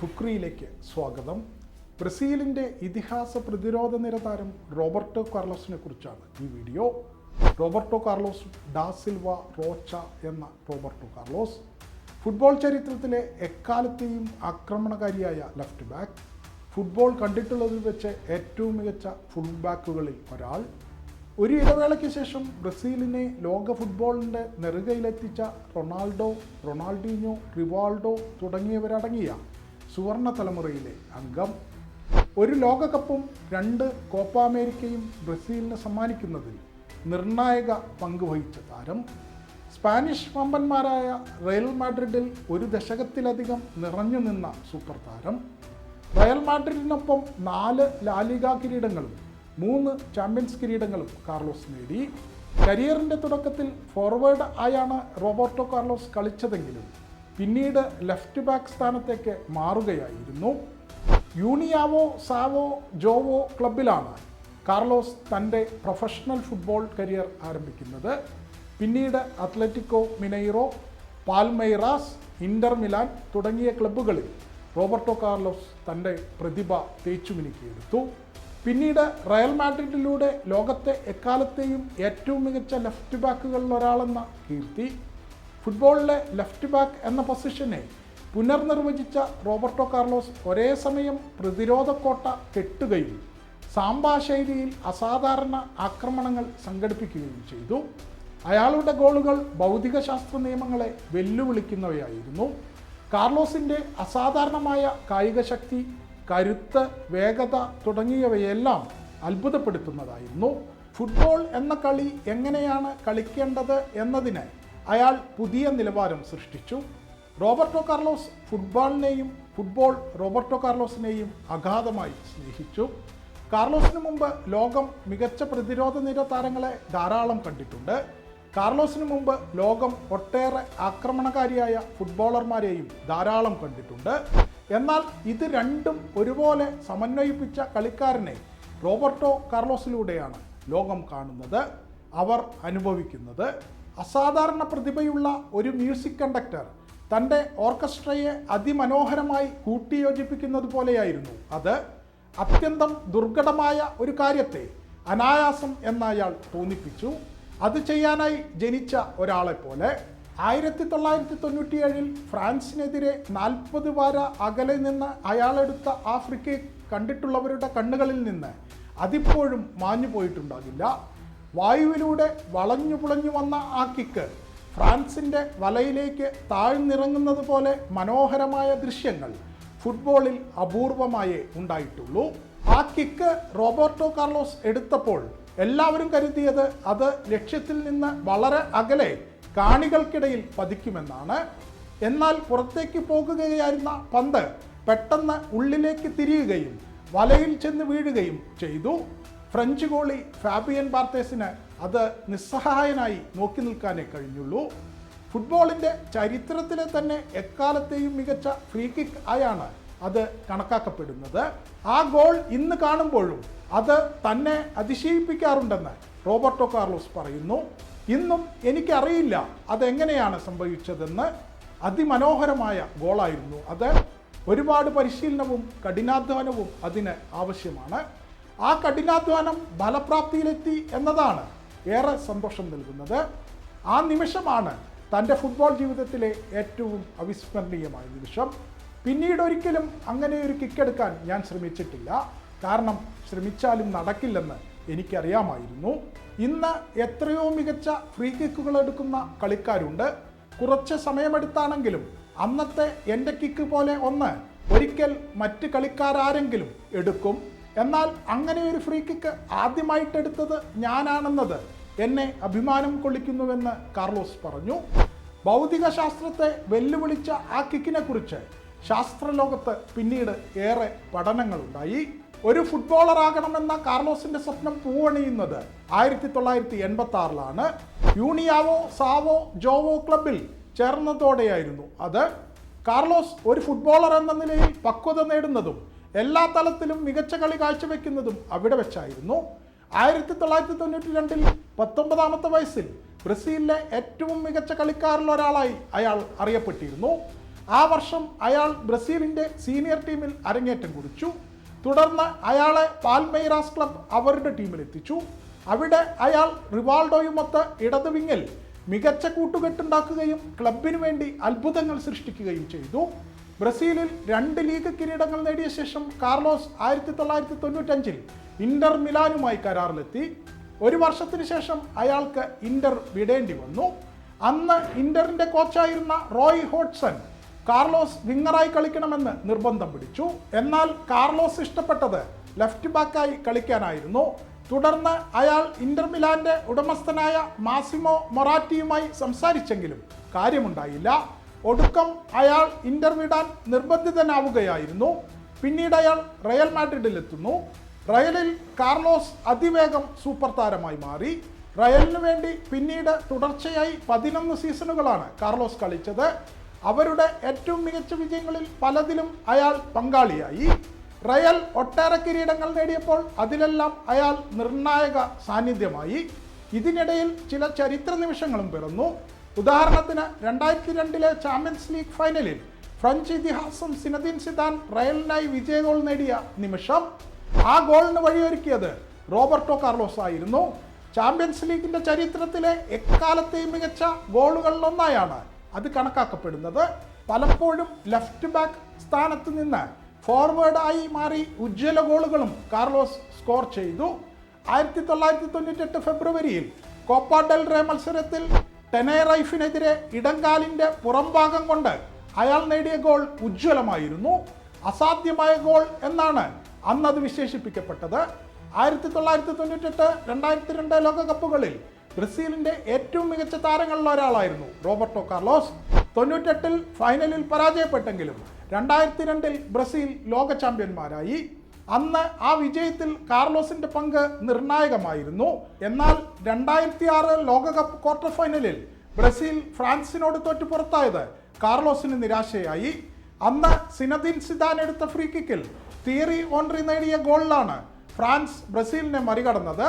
കുക്രിയിലേക്ക് സ്വാഗതം. ബ്രസീലിന്റെ ഇതിഹാസ പ്രതിരോധ നിര താരം റോബർട്ടോ കാർലോസിനെ കുറിച്ചാണ് ഈ video. Roberto Carlos da Silva Rocha എന്ന റോബർട്ടോ കാർലോസ്. ഫുട്ബോൾ ചരിത്രത്തിലെ എക്കാലത്തെയും ആക്രമണകാരിയായ ലെഫ്റ്റ് ബാക്ക്. ഫുട്ബോൾ കണ്ടിട്ടുള്ളതിൽ വെച്ച് ഏറ്റവും മികച്ച ഫുൾ ബാക്കുകളിൽ ഒരാൾ. ഒരു ഇടവേളയ്ക്ക് ശേഷം ബ്രസീലിനെ ലോക ഫുട്ബോളിന്റെ നെറുകയിലെത്തിച്ച റൊണാൾഡോ റൊണാൾഡീഞ്ഞോ റിവാൾഡോ തുടങ്ങിയവരടങ്ങിയ സുവർണ തലമുറയിലെ അംഗം. ഒരു ലോകകപ്പും രണ്ട് കോപ്പ അമേരിക്കയും ബ്രസീലിന് സമ്മാനിക്കുന്നതിൽ നിർണായക പങ്കുവഹിച്ച താരം. സ്പാനിഷ് വമ്പന്മാരായ റയൽ മാഡ്രിഡിൽ ഒരു ദശകത്തിലധികം നിറഞ്ഞു നിന്ന സൂപ്പർ താരം. റയൽ മാഡ്രിഡിനൊപ്പം നാല് ലാലിക കിരീടങ്ങളും മൂന്ന് ചാമ്പ്യൻസ് കിരീടങ്ങളും കാർലോസ് നേടി. കരിയറിന്റെ തുടക്കത്തിൽ ഫോർവേഡ് ആയാണ് റോബർട്ടോ കാർലോസ് കളിച്ചതെങ്കിലും പിന്നീട് ലെഫ്റ്റ് ബാക്ക് സ്ഥാനത്തേക്ക് മാറുകയായിരുന്നു. യൂണിയാവോ സാവോ ജോവോ ക്ലബിലാണ് കാർലോസ് തന്റെ പ്രൊഫഷണൽ ഫുട്ബോൾ കരിയർ ആരംഭിക്കുന്നത്. പിന്നീട് Atletico Mineiro Palmeiras Inter Milan തുടങ്ങിയ ക്ലബ്ബുകളിൽ റോബർട്ടോ കാർലോസ് തന്റെ പ്രതിഭ തേച്ചുമിനുക്കിയെടുത്തു. പിന്നീട് റയൽ മാഡ്രിഡിലൂടെ ലോകത്തെ എക്കാലത്തെയും ഏറ്റവും മികച്ച ലെഫ്റ്റ് ബാക്കുകളിൽ ഒരാളെന്ന കീർത്തി ഫുട്ബോളിലെ ലെഫ്റ്റ് ബാക്ക് എന്ന പൊസിഷനെ പുനർനിർവചിച്ച റോബർട്ടോ കാർലോസ് ഒരേ സമയം പ്രതിരോധ കോട്ട കെട്ടുകയും സാമ്പാ ശൈലിയിൽ അസാധാരണ ആക്രമണങ്ങൾ സംഘടിപ്പിക്കുകയും ചെയ്തു. അയാളുടെ ഗോളുകൾ ഭൗതികശാസ്ത്ര നിയമങ്ങളെ വെല്ലുവിളിക്കുന്നവയായിരുന്നു. കാർലോസിന്റെ അസാധാരണമായ കായിക ശക്തി കരുത്ത് വേഗത തുടങ്ങിയവയെല്ലാം അത്ഭുതപ്പെടുത്തുന്നതായിരുന്നു. ഫുട്ബോൾ എന്ന കളി എങ്ങനെയാണ് കളിക്കേണ്ടത് എന്നതിന് അയാൾ പുതിയ നിലവാരം സൃഷ്ടിച്ചു. റോബർട്ടോ കാർലോസ് ഫുട്ബോളിനെയും ഫുട്ബോൾ റോബർട്ടോ കാർലോസിനെയും അഗാധമായി സ്നേഹിച്ചു. കാർലോസിന് മുമ്പ് ലോകം മികച്ച പ്രതിരോധ നിര താരങ്ങളെ ധാരാളം കണ്ടിട്ടുണ്ട്. കാർലോസിന് മുമ്പ് ലോകം ഒട്ടേറെ ആക്രമണകാരിയായ ഫുട്ബോളർമാരെയും ധാരാളം കണ്ടിട്ടുണ്ട്. എന്നാൽ ഇത് രണ്ടും ഒരുപോലെ സമന്വയിപ്പിച്ച കളിക്കാരനെ റോബർട്ടോ കാർലോസിലൂടെയാണ് ലോകം കാണുന്നത്. അവർ അനുഭവിക്കുന്നത് അസാധാരണ പ്രതിഭയുള്ള ഒരു മ്യൂസിക് കണ്ടക്ടർ തന്റെ ഓർക്കസ്ട്രയെ അതിമനോഹരമായി കൂട്ടിയോജിപ്പിക്കുന്നത് പോലെയായിരുന്നു. അത് അത്യന്തം ദുർഘടമായ ഒരു കാര്യത്തെ അനായാസം എന്നയാൾ തോന്നിപ്പിച്ചു. അത് ചെയ്യാനായി ജനിച്ച ഒരാളെപ്പോലെ പോലെ ആയിരത്തി തൊള്ളായിരത്തി തൊണ്ണൂറ്റിയേഴിൽ ഫ്രാൻസിനെതിരെ നാൽപ്പത് വാര അകലെ നിന്ന് അയാളെടുത്ത ആഫ്രിക്കയെ ഫ്രിക്ക് കണ്ടിട്ടുള്ളവരുടെ കണ്ണുകളിൽ നിന്ന് അതിപ്പോഴും മാഞ്ഞു പോയിട്ടുണ്ടാകില്ല. വായുവിലൂടെ വളഞ്ഞു പുളഞ്ഞു വന്ന ആ കിക്ക് ഫ്രാൻസിന്റെ വലയിലേക്ക് താഴ്ന്നിറങ്ങുന്നത് പോലെ മനോഹരമായ ദൃശ്യങ്ങൾ ഫുട്ബോളിൽ അപൂർവമായേ ഉണ്ടായിട്ടുള്ളൂ. ആ കിക്ക് റോബർട്ടോ കാർലോസ് എടുത്തപ്പോൾ എല്ലാവരും കരുതിയത് അത് ലക്ഷ്യത്തിൽ നിന്ന് വളരെ അകലെ കാണികൾക്കിടയിൽ പതിക്കുമെന്നാണ്. എന്നാൽ പുറത്തേക്ക് പോകുകയായിരുന്ന പന്ത് പെട്ടെന്ന് ഉള്ളിലേക്ക് തിരിയുകയും വലയിൽ ചെന്ന് വീഴുകയും ചെയ്തു. ഫ്രഞ്ച് ഗോളി ഫാബിയൻ ബാർത്തേസിന് അത് നിസ്സഹായനായി നോക്കി നിൽക്കാനേ കഴിഞ്ഞുള്ളൂ. ഫുട്ബോളിന്റെ ചരിത്രത്തിലെ തന്നെ എക്കാലത്തെയും മികച്ച ഫ്രീ കിക്ക് ആയാണ് അത് കണക്കാക്കപ്പെടുന്നത്. ആ ഗോൾ ഇന്ന് കാണുമ്പോഴും അത് തന്നെ അതിശയിപ്പിക്കാറുണ്ടെന്ന് റോബർട്ടോ കാർലോസ് പറയുന്നു. ഇന്നും എനിക്കറിയില്ല അതെങ്ങനെയാണ് സംഭവിച്ചതെന്ന് അതിമനോഹരമായ ഗോളായിരുന്നു. അത് ഒരുപാട് പരിശീലനവും കഠിനാധ്വാനവും അതിന് ആവശ്യമാണ്. ആ കഠിനാധ്വാനം ഫലപ്രാപ്തിയിലെത്തി എന്നതാണ് ഏറെ സന്തോഷം നൽകുന്നത്. ആ നിമിഷമാണ് തന്റെ ഫുട്ബോൾ ജീവിതത്തിലെ ഏറ്റവും അവിസ്മരണീയമായ നിമിഷം. പിന്നീട് ഒരിക്കലും അങ്ങനെ ഒരു കിക്കെടുക്കാൻ ഞാൻ ശ്രമിച്ചിട്ടില്ല. കാരണം ശ്രമിച്ചാലും നടക്കില്ലെന്ന് എനിക്കറിയാമായിരുന്നു. ഇന്ന് എത്രയോ മികച്ച ഫ്രീ കിക്കുകൾ എടുക്കുന്ന കളിക്കാരുണ്ട്. കുറച്ച് സമയമെടുത്താണെങ്കിലും അന്നത്തെ എന്റെ കിക്ക് പോലെ ഒന്ന് ഒരിക്കൽ മറ്റ് കളിക്കാരാരെങ്കിലും എടുക്കും. എന്നാൽ അങ്ങനെ ഒരു ഫ്രീ കിക്ക് ആദ്യമായിട്ടെടുത്തത് ഞാനാണെന്നത് എന്നെ അഭിമാനം കൊള്ളിക്കുന്നുവെന്ന് കാർലോസ് പറഞ്ഞു. ഭൗതിക ശാസ്ത്രത്തെ വെല്ലുവിളിച്ച ആ കിക്കിനെ കുറിച്ച് ശാസ്ത്രലോകത്ത് പിന്നീട് ഏറെ പഠനങ്ങളുണ്ടായി. ഒരു ഫുട്ബോളർ ആകണമെന്ന കാർലോസിന്റെ സ്വപ്നം പൂവണിയുന്നത് ആയിരത്തി തൊള്ളായിരത്തി എൺപത്തി ആറിലാണ് യൂണിയാവോ സാവോ ജോവോ ക്ലബിൽ ചേർന്നതോടെയായിരുന്നു അത്. കാർലോസ് ഒരു ഫുട്ബോളർ എന്ന നിലയിൽ പക്വത നേടുന്നതും എല്ലാ തലത്തിലും മികച്ച കളി കാഴ്ചവെക്കുന്നതും അവിടെ വെച്ചായിരുന്നു. ആയിരത്തി തൊള്ളായിരത്തി തൊണ്ണൂറ്റി രണ്ടിൽ പത്തൊമ്പതാമത്തെ വയസ്സിൽ ബ്രസീലിലെ ഏറ്റവും മികച്ച കളിക്കാരിൽ ഒരാളായി അയാൾ അറിയപ്പെട്ടിരുന്നു. ആ വർഷം അയാൾ ബ്രസീലിന്റെ സീനിയർ ടീമിൽ അരങ്ങേറ്റം കുറിച്ചു. തുടർന്ന് അയാളെ പാൽമൈറാസ് ക്ലബ് അവരുടെ ടീമിലെത്തിച്ചു അവിടെ അയാൾ റിവാൾഡോയുമൊത്ത് ഇടത് മികച്ച കൂട്ടുകെട്ടുണ്ടാക്കുകയും ക്ലബിന് വേണ്ടി അത്ഭുതങ്ങൾ സൃഷ്ടിക്കുകയും ചെയ്തു. ബ്രസീലിൽ രണ്ട് ലീഗ് കിരീടങ്ങൾ നേടിയ ശേഷം കാർലോസ് ആയിരത്തി തൊള്ളായിരത്തി തൊണ്ണൂറ്റഞ്ചിൽ ഇന്റർ മിലാനുമായി കരാറിലെത്തി. ഒരു വർഷത്തിന് ശേഷം അയാൾക്ക് ഇന്റർ വിടേണ്ടി വന്നു. അന്ന് ഇന്ററിന്റെ കോച്ചായിരുന്ന റോയ് ഹോട്ട്സൺ കാർലോസ് വിങ്ങറായി കളിക്കണമെന്ന് നിർബന്ധം പിടിച്ചു. എന്നാൽ കാർലോസ് ഇഷ്ടപ്പെട്ടത് ലെഫ്റ്റ് ബാക്കായി കളിക്കാനായിരുന്നു. തുടർന്ന് അയാൾ ഇന്റർ മിലാന്റെ ഉടമസ്ഥനായ മാസിമോ മൊറാറ്റിയുമായി സംസാരിച്ചെങ്കിലും കാര്യമുണ്ടായില്ല. ഒടുക്കം അയാൾ ഇന്റർ വിടാൻ നിർബന്ധിതനാവുകയായിരുന്നു. പിന്നീട് അയാൾ റയൽ മാഡ്രിഡിലെത്തുന്നു. റയലിൽ കാർലോസ് അതിവേഗം സൂപ്പർ താരമായി മാറി. റയലിനു വേണ്ടി പിന്നീട് തുടർച്ചയായി പതിനൊന്ന് സീസണുകളാണ് കാർലോസ് കളിച്ചത്. അവരുടെ ഏറ്റവും മികച്ച വിജയങ്ങളിൽ പലതിലും അയാൾ പങ്കാളിയായി. റയൽ ഒട്ടേറെ കിരീടങ്ങൾ നേടിയപ്പോൾ അതിലെല്ലാം അയാൾ നിർണായക സാന്നിധ്യമായി. ഇതിനിടയിൽ ചില ചരിത്ര നിമിഷങ്ങളും പിറന്നു. ഉദാഹരണത്തിന് രണ്ടായിരത്തി രണ്ടിലെ ചാമ്പ്യൻസ് ലീഗ് ഫൈനലിൽ ഫ്രഞ്ച് ഇതിഹാസം സിനദിൻ സിദാൻ റയലിനായി വിജയ ഗോൾ നേടിയ നിമിഷം ആ ഗോളിന് വഴിയൊരുക്കിയത് റോബർട്ടോ കാർലോസ് ആയിരുന്നു. ചാമ്പ്യൻസ് ലീഗിന്റെ ചരിത്രത്തിലെ എക്കാലത്തെയും മികച്ച ഗോളുകളിലൊന്നായാണ് അത് കണക്കാക്കപ്പെടുന്നത്. പലപ്പോഴും ലെഫ്റ്റ് ബാക്ക് സ്ഥാനത്ത് നിന്ന് ഫോർവേഡായി മാറി ഉജ്ജ്വല ഗോളുകളും കാർലോസ് സ്കോർ ചെയ്തു. ആയിരത്തി തൊള്ളായിരത്തി തൊണ്ണൂറ്റെട്ട് ഫെബ്രുവരിയിൽ കോപ്പ ഡെൽ റേ മത്സരത്തിൽ ടെനേറൈഫിനെതിരെ ഇടങ്കാലിന്റെ പുറംഭാഗം കൊണ്ട് അയാൾ നേടിയ ഗോൾ ഉജ്ജ്വലമായിരുന്നു. അസാധ്യമായ ഗോൾ എന്നാണ് അന്നത് വിശേഷിപ്പിക്കപ്പെട്ടത്. ആയിരത്തി തൊള്ളായിരത്തി തൊണ്ണൂറ്റെട്ട് രണ്ടായിരത്തി രണ്ട് ലോകകപ്പുകളിൽ ബ്രസീലിന്റെ ഏറ്റവും മികച്ച താരങ്ങളിൽ ഒരാളായിരുന്നു റോബർട്ടോ കാർലോസ്. തൊണ്ണൂറ്റെട്ടിൽ ഫൈനലിൽ പരാജയപ്പെട്ടെങ്കിലും രണ്ടായിരത്തി രണ്ടിൽ ബ്രസീൽ ലോക ചാമ്പ്യന്മാരായി. അന്ന് ആ വിജയത്തിൽ കാർലോസിന്റെ പങ്ക് നിർണായകമായിരുന്നു. എന്നാൽ രണ്ടായിരത്തി ആറ് ലോകകപ്പ് ക്വാർട്ടർ ഫൈനലിൽ ബ്രസീൽ ഫ്രാൻസിനോട് തോറ്റു പുറത്തായത് കാർലോസിന് നിരാശയായി. അന്ന് സിനദിൻ സിദാൻ എടുത്ത ഫ്രീ കിക്കിൽ തിയറി ഓൺറി നേടിയ ഗോളിലാണ് ഫ്രാൻസ് ബ്രസീലിനെ മറികടന്നത്.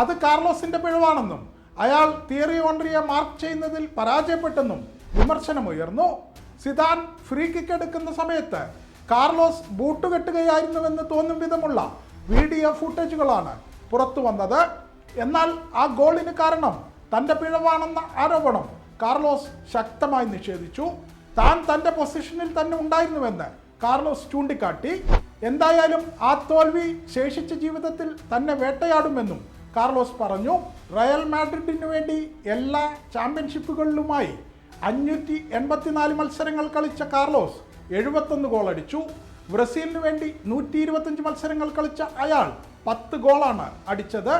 അത് കാർലോസിന്റെ പിഴവാണെന്നും അയാൾ തിയറി ഓൺറിയെ മാർക്ക് ചെയ്യുന്നതിൽ പരാജയപ്പെട്ടെന്നും വിമർശനമുയർന്നു. സിദാൻ ഫ്രീ കിക്ക് എടുക്കുന്ന സമയത്ത് കാർലോസ് ബൂട്ട് കെട്ടുകയായിരുന്നുവെന്ന് തോന്നും വിധമുള്ള വീഡിയോ ഫുട്ടേജുകളാണ് പുറത്തു വന്നത്. എന്നാൽ ആ ഗോളിന് കാരണം തന്റെ പിഴവാണെന്ന ആരോപണം കാർലോസ് ശക്തമായി നിഷേധിച്ചു. താൻ തന്റെ പൊസിഷനിൽ തന്നെ ഉണ്ടായിരുന്നുവെന്ന് കാർലോസ് ചൂണ്ടിക്കാട്ടി. എന്തായാലും ആ തോൽവി ശേഷിച്ച ജീവിതത്തിൽ തന്നെ വേട്ടയാടുമെന്നും കാർലോസ് പറഞ്ഞു റയൽ മാഡ്രിഡിന് വേണ്ടി എല്ലാ ചാമ്പ്യൻഷിപ്പുകളിലുമായി അഞ്ഞൂറ്റി എൺപത്തിനാല് മത്സരങ്ങൾ കളിച്ച കാർലോസ് എഴുപത്തൊന്ന് ഗോൾ അടിച്ചു. ബ്രസീലിന് വേണ്ടി നൂറ്റി ഇരുപത്തഞ്ച് മത്സരങ്ങൾ കളിച്ച അയാൾ പത്ത് ഗോളാണ് അടിച്ചത്.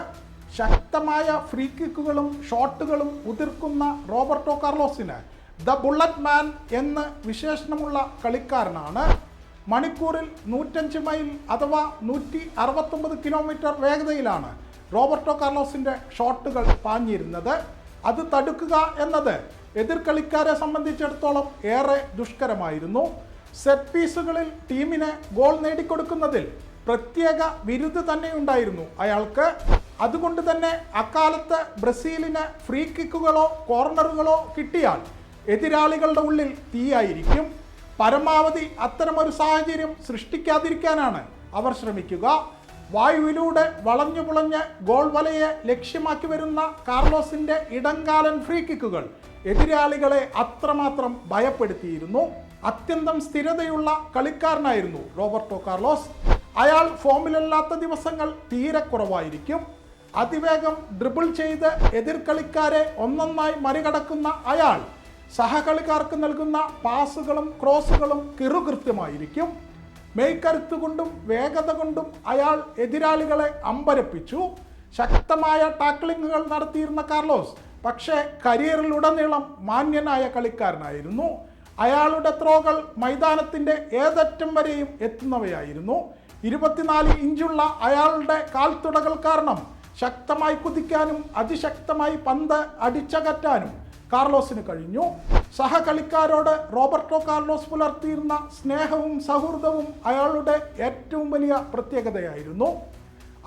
ശക്തമായ ഫ്രീ കിക്കുകളും ഷോട്ടുകളും ഉതിർക്കുന്ന റോബർട്ടോ കാർലോസിന് ദ ബുള്ളറ്റ് മാൻ എന്ന് വിശേഷണമുള്ള കളിക്കാരനാണ്. മണിക്കൂറിൽ നൂറ്റഞ്ച് മൈൽ അഥവാ നൂറ്റി അറുപത്തൊമ്പത് കിലോമീറ്റർ വേഗതയിലാണ് റോബർട്ടോ കാർലോസിന്റെ ഷോട്ടുകൾ പാഞ്ഞിരുന്നത്. അത് തടുക്കുക എന്നത് എതിർ കളിക്കാരെ സംബന്ധിച്ചിടത്തോളം ഏറെ ദുഷ്കരമായിരുന്നു. സെറ്റ് പീസുകളിൽ ടീമിനെ ഗോൾ നേടിക്കൊടുക്കുന്നതിൽ പ്രത്യേക വിരുദ്ധ തന്നെ ഉണ്ടായിരുന്നു അയാൾക്ക്. അതുകൊണ്ട് തന്നെ അക്കാലത്ത് ബ്രസീലിന് ഫ്രീ കിക്കുകളോ കോർണറുകളോ കിട്ടിയാൽ എതിരാളികളുടെ ഉള്ളിൽ തീയായിരിക്കും. പരമാവധി അത്തരമൊരു സാഹചര്യം സൃഷ്ടിക്കാതിരിക്കാനാണ് അവർ ശ്രമിക്കുക. വായുവിലൂടെ വളഞ്ഞു പുളഞ്ഞ് ഗോൾ വലയെ ലക്ഷ്യമാക്കി വരുന്ന കാർലോസിന്റെ ഇടങ്കാലൻ ഫ്രീ കിക്കുകൾ എതിരാളികളെ അത്രമാത്രം ഭയപ്പെടുത്തിയിരുന്നു. അത്യന്തം സ്ഥിരതയുള്ള കളിക്കാരനായിരുന്നു റോബർട്ടോ കാർലോസ്. അയാൾ ഫോമിലല്ലാത്ത ദിവസങ്ങൾ തീരെ കുറവായിരിക്കും. അതിവേഗം ഡ്രിബിൾ ചെയ്ത് എതിർ കളിക്കാരെ ഒന്നൊന്നായി മറികടക്കുന്ന അയാൾ സഹകളിക്കാർക്ക് നൽകുന്ന പാസുകളും ക്രോസുകളും കിറുകൃത്യമായിരിക്കും. മെയ്ക്കരുത്ത് കൊണ്ടും വേഗത കൊണ്ടും അയാൾ എതിരാളികളെ അമ്പരപ്പിച്ചു. ശക്തമായ ടാക്ലിങ്ങുകൾ നടത്തിയിരുന്ന കാർലോസ് പക്ഷേ കരിയറിലുടനീളം മാന്യനായ കളിക്കാരനായിരുന്നു. അയാളുടെ ത്രോകൾ മൈതാനത്തിന്റെ ഏതറ്റം വരെയും എത്തുന്നവയായിരുന്നു. ഇരുപത്തിനാല് ഇഞ്ചുള്ള അയാളുടെ കാൽത്തുടകൾ കാരണം ശക്തമായി കുതിക്കാനും അതിശക്തമായി പന്ത് അടിച്ചകറ്റാനും കാർലോസിന് കഴിഞ്ഞു. സഹകളിക്കാരോട് റോബർട്ടോ കാർലോസ് പുലർത്തിയിരുന്ന സ്നേഹവും സൗഹൃദവും അയാളുടെ ഏറ്റവും വലിയ പ്രത്യേകതയായിരുന്നു.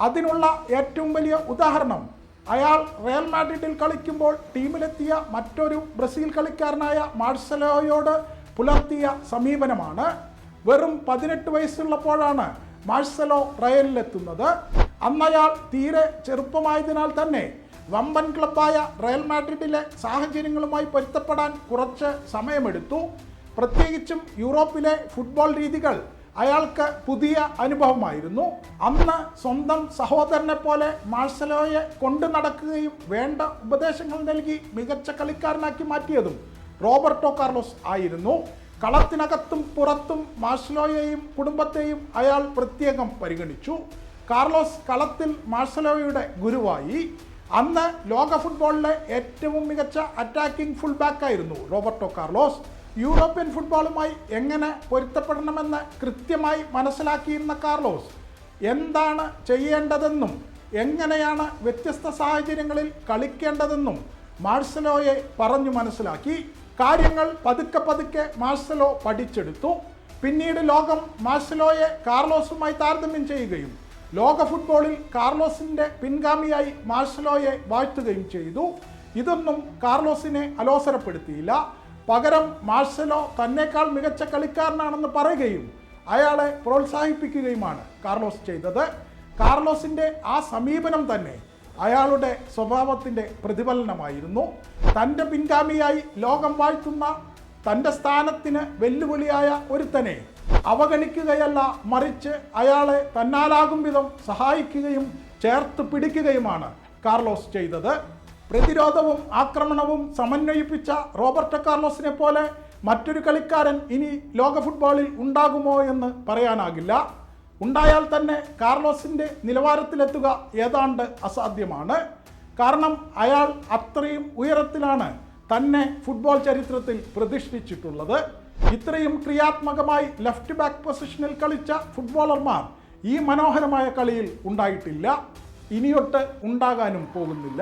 അതിനുള്ള ഏറ്റവും വലിയ ഉദാഹരണം അയാൾ റയൽ മാഡ്രിഡിൽ കളിക്കുമ്പോൾ ടീമിലെത്തിയ മറ്റൊരു ബ്രസീൽ കളിക്കാരനായ മാർസലോയോട് പുലർത്തിയ സമീപനമാണ്. വെറും പതിനെട്ട് വയസ്സുള്ളപ്പോഴാണ് മാഴ്സലോ റയലിലെത്തുന്നത്. അന്നയാൾ തീരെ ചെറുപ്പമായതിനാൽ തന്നെ വമ്പൻ ക്ലബ്ബായ റയൽ മാഡ്രിഡിലെ സാഹചര്യങ്ങളുമായി പൊരുത്തപ്പെടാൻ കുറച്ച് സമയമെടുത്തു. പ്രത്യേകിച്ചും യൂറോപ്പിലെ ഫുട്ബോൾ രീതികൾ അയാൾക്ക് പുതിയ അനുഭവമായിരുന്നു. അന്ന് സ്വന്തം സഹോദരനെ പോലെ മാർസലോയെ കൊണ്ടു നടക്കുകയും വേണ്ട ഉപദേശങ്ങൾ നൽകി മികച്ച കളിക്കാരനാക്കി മാറ്റിയതും റോബർട്ടോ കാർലോസ് ആയിരുന്നു. കളത്തിനകത്തും പുറത്തും മാർസലോയെയും കുടുംബത്തെയും അയാൾ പ്രത്യേകം പരിഗണിച്ചു. കാർലോസ് കളത്തിൽ മാർസലോയുടെ ഗുരുവായി. അന്ന് ലോക ഫുട്ബോളിലെ ഏറ്റവും മികച്ച അറ്റാക്കിംഗ് ഫുൾ ബാക്കായിരുന്നു റോബർട്ടോ കാർലോസ്. യൂറോപ്യൻ ഫുട്ബോളുമായി എങ്ങനെ പൊരുത്തപ്പെടണമെന്ന് കൃത്യമായി മനസ്സിലാക്കിയിരുന്ന കാർലോസ്. എന്താണ് ചെയ്യേണ്ടതെന്നും എങ്ങനെയാണ് വ്യത്യസ്ത സാഹചര്യങ്ങളിൽ കളിക്കേണ്ടതെന്നും മാർസലോയെ പറഞ്ഞു മനസ്സിലാക്കി. കാര്യങ്ങൾ പതുക്കെ പതുക്കെ മാർസലോ പഠിച്ചെടുത്തു. പിന്നീട് ലോകം മാർസലോയെ കാർലോസുമായി താരതമ്യം ചെയ്യുകയും ലോക ഫുട്ബോളിൽ കാർലോസിന്റെ പിൻഗാമിയായി മാർഷലോയെ വാഴ്ത്തുകയും ചെയ്തു. ഇതൊന്നും കാർലോസിനെ അലോസരപ്പെടുത്തിയില്ല. പകരം മാർഷലോ തന്നെക്കാൾ മികച്ച കളിക്കാരനാണെന്ന് പറയുകയും അയാളെ പ്രോത്സാഹിപ്പിക്കുകയുമാണ് കാർലോസ് ചെയ്തത്. കാർലോസിന്റെ ആ സമീപനം തന്നെ അയാളുടെ സ്വഭാവത്തിന്റെ പ്രതിഫലനമായിരുന്നു. തന്റെ പിൻഗാമിയായി ലോകം വാഴ്ത്തുന്ന തന്റെ സ്ഥാനത്തിന് വെല്ലുവിളിയായ ഒരുത്തനെ അവഗണിക്കുകയല്ല മറിച്ച് അയാളെ തന്നാലാകും വിധം സഹായിക്കുകയും ചേർത്ത് പിടിക്കുകയുമാണ് കാർലോസ് ചെയ്തത്. പ്രതിരോധവും ആക്രമണവും സമന്വയിപ്പിച്ച റോബർട്ട് കാർലോസിനെ പോലെ മറ്റൊരു കളിക്കാരൻ ഇനി ലോക ഫുട്ബോളിൽ ഉണ്ടാകുമോ എന്ന് പറയാനാകില്ല. ഉണ്ടായാൽ തന്നെ കാർലോസിന്റെ നിലവാരത്തിലെത്തുക ഏതാണ്ട് അസാധ്യമാണ്. കാരണം അയാൾ അത്രയും ഉയരത്തിലാണ് തന്നെ ഫുട്ബോൾ ചരിത്രത്തിൽ പ്രതിഷ്ഠിച്ചിട്ടുള്ളത്. ഇത്രയും ക്രിയാത്മകമായി ലെഫ്റ്റ് ബാക്ക് പൊസിഷനിൽ കളിച്ച ഫുട്ബോളർമാർ ഈ മനോഹരമായ കളിയിൽ ഉണ്ടായിട്ടില്ല. ഇനിയൊട്ട് ഉണ്ടാകാനും പോകുന്നില്ല.